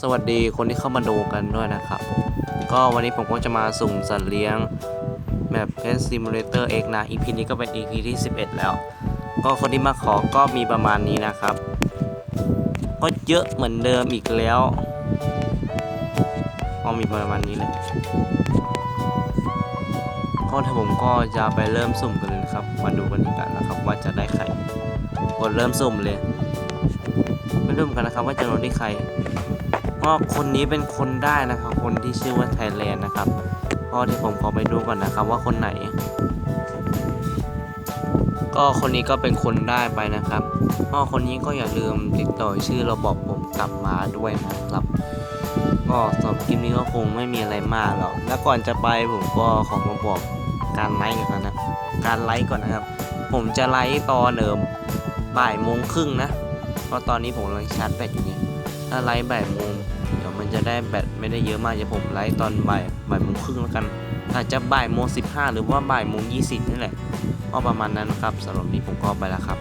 สวัสดีคนที่เข้ามาดูกันด้วยนะครับ ก็วันนี้ผมก็จะมาสุ่มสัตว์เลี้ยงแบบเพ Pet Simulator X นะ EP นี้ก็เป็น EP ที่ 11 แล้ว ก็คนที่มาขอก็มีประมาณนี้นะครับ ก็เยอะเหมือนเดิมอีกแล้วก็มีประมาณนี้เลยก็ถ้าผมก็จะไปเริ่มสุ่มกันเลยครับ มาดูกันดีกว่านะครับ ว่าจะได้ใครกดเริ่มสุ่มเลย ไปดูกันนะครับว่าจะโดนที่ใคร ก็คนนี้เป็นคนได้นะครับ คนที่ชื่อว่าไทยแลนด์นะครับก็ที่ผมขอไปดูก่อนนะครับว่าคนไหน ก็คนนี้ก็เป็นคนได้ไปนะครับก็คนนี้ก็อย่าลืมติดต่อชื่อเราบอกผมกลับมาด้วยนะครับก็สำหรับคลิปนี้ก็คงไม่มีอะไรมากหรอกแล้วก่อนจะไปผมก็ขอมาบอกการไลฟ์ก่อนนะ การไลฟ์ก่อนนะครับ ผมจะไลฟ์ตอนเดิมบ่ายโมงครึ่งนะ เพราะตอนนี้ผมกำลังชาร์จแบตอยู่เนี่ยถ้าไลฟ์บ่ายโมง เดี๋ยวมันจะได้แบตไม่ได้เยอะมากจะผมไลฟ์ตอนบ่ายบ่ายโมงครึ่งแล้วกัน อาจจะบ่ายโมงสิบห้าหรือว่าบ่ายโมงยี่สิบนี่แหละก็ประมาณนั้นนะครับสำหรับนี้ผมก็ไปแล้วครับ